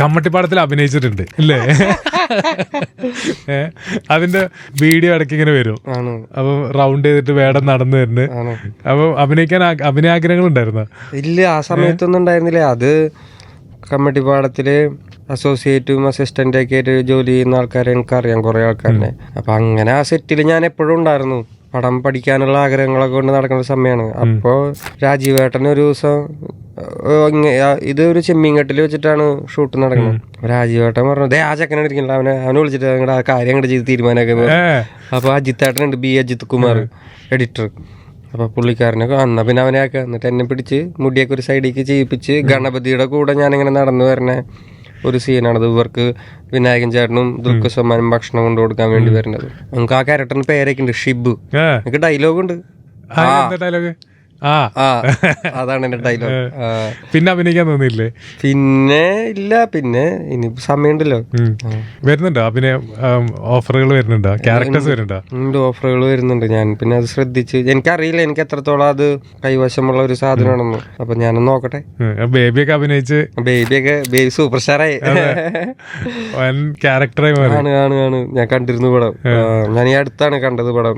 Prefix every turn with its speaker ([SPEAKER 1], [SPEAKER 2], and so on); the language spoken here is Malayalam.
[SPEAKER 1] കമ്മട്ടിപ്പാടത്തിൽ അഭിനയിച്ചിട്ടുണ്ട് അല്ലേ അതിന്റെ വീഡിയോ ഇടയ്ക്ക് ഇങ്ങനെ വരും അപ്പൊ റൗണ്ട് ചെയ്തിട്ട് വേടം നടന്നു വരുന്നു.
[SPEAKER 2] ആണ്?
[SPEAKER 1] അപ്പൊ അഭിനയിക്കാൻ അഭിനയ അഭിനയാഗ്രഹങ്ങൾ ഉണ്ടായിരുന്ന
[SPEAKER 2] ഇല്ല ആ സമയത്തൊന്നും ഉണ്ടായിരുന്നില്ല. അത് കമ്മട്ടിപ്പാടത്തിൽ അസോസിയേറ്റും അസിസ്റ്റന്റ് ഒക്കെ ആയിട്ട് ജോലി ചെയ്യുന്ന ആൾക്കാരെ എനിക്ക് അറിയാം കുറെ ആൾക്കാരെ. അപ്പൊ അങ്ങനെ ആ സെറ്റിൽ ഞാൻ എപ്പോഴും ഉണ്ടായിരുന്നു. പടം പഠിക്കാനുള്ള ആഗ്രഹങ്ങളൊക്കെ കൊണ്ട് നടക്കുന്ന സമയമാണ് അപ്പോ രാജീവേട്ടൻ ഒരു ദിവസം ഇത് ഒരു ചെമ്മീൻകെട്ടിൽ വെച്ചിട്ടാണ് ഷൂട്ട് നടക്കുന്നത്. രാജീവേട്ടൻ പറഞ്ഞു ദേ ആ ചെക്കനെ ഇരിക്കണില്ല അവനെ അവനെ വിളിച്ചിട്ട് നിങ്ങളുടെ ആ കാര്യം അങ്ങോട്ട് ചെയ്ത് തീരുമാനമൊക്കെ.
[SPEAKER 1] ഏ.
[SPEAKER 2] അപ്പൊ അജിത്തേട്ടനുണ്ട് ബി അജിത് കുമാർ എഡിറ്റർ. അപ്പൊ പുള്ളിക്കാരനൊക്കെ അന്ന പിന്നെ അവനെ ആക്കുക എന്നിട്ട് എന്നെ പിടിച്ച് മുടിയൊക്കെ ഒരു സൈഡിലേക്ക് ചെയ്യിപ്പിച്ച് ഗണപതിയുടെ കൂടെ ഞാനിങ്ങനെ നടന്നു വരണ ഒരു സീനാണത് ഇവർക്ക് വിനായകൻ ചേട്ടനും ദുൽഖർ സമ്മാനും ഭക്ഷണം കൊണ്ടു കൊടുക്കാൻ വേണ്ടി വരുന്നത്. നമുക്ക് ആ ക്യാരക്ടറിന് പേരൊക്കെ ഉണ്ട് ഷിബ്. എനിക്ക് ഡയലോഗ് ഉണ്ട്.
[SPEAKER 1] ഡയലോഗ്
[SPEAKER 2] അതാണ് എന്റെ ഡയലോഗ്
[SPEAKER 1] പിന്നെ അഭിനയിക്കാൻ തോന്നിയില്ലേ?
[SPEAKER 2] പിന്നെ ഇല്ല പിന്നെ ഇനി സമയമുണ്ടല്ലോ.
[SPEAKER 1] വരുന്നുണ്ടോ? അഭിനയ ഓഫറുകൾ വരുന്നുണ്ടോ? ക്യാരക്ടേഴ്സ് വരുന്നുണ്ടോ?
[SPEAKER 2] ഉണ്ട് ഓഫറുകൾ വരുന്നുണ്ട്. ഞാൻ പിന്നെ അത് ശ്രദ്ധിച്ച് എനിക്കറിയില്ല എനിക്ക് എത്രത്തോളം അത് കൈവശമുള്ള ഒരു സാധനമാണെന്ന്. അപ്പൊ ഞാനൊന്ന് നോക്കട്ടെ.
[SPEAKER 1] ബേബിയൊക്കെ അഭിനയിച്ച്?
[SPEAKER 2] ബേബിയൊക്കെ ബേബി സൂപ്പർ സ്റ്റാറായി
[SPEAKER 1] ക്യാരക്ടറായി
[SPEAKER 2] ആണ് ആണ് ആണ്. ഞാൻ കണ്ടിരുന്നു പടം. ഞാൻ ഈ അടുത്താണ് കണ്ടത് പടം.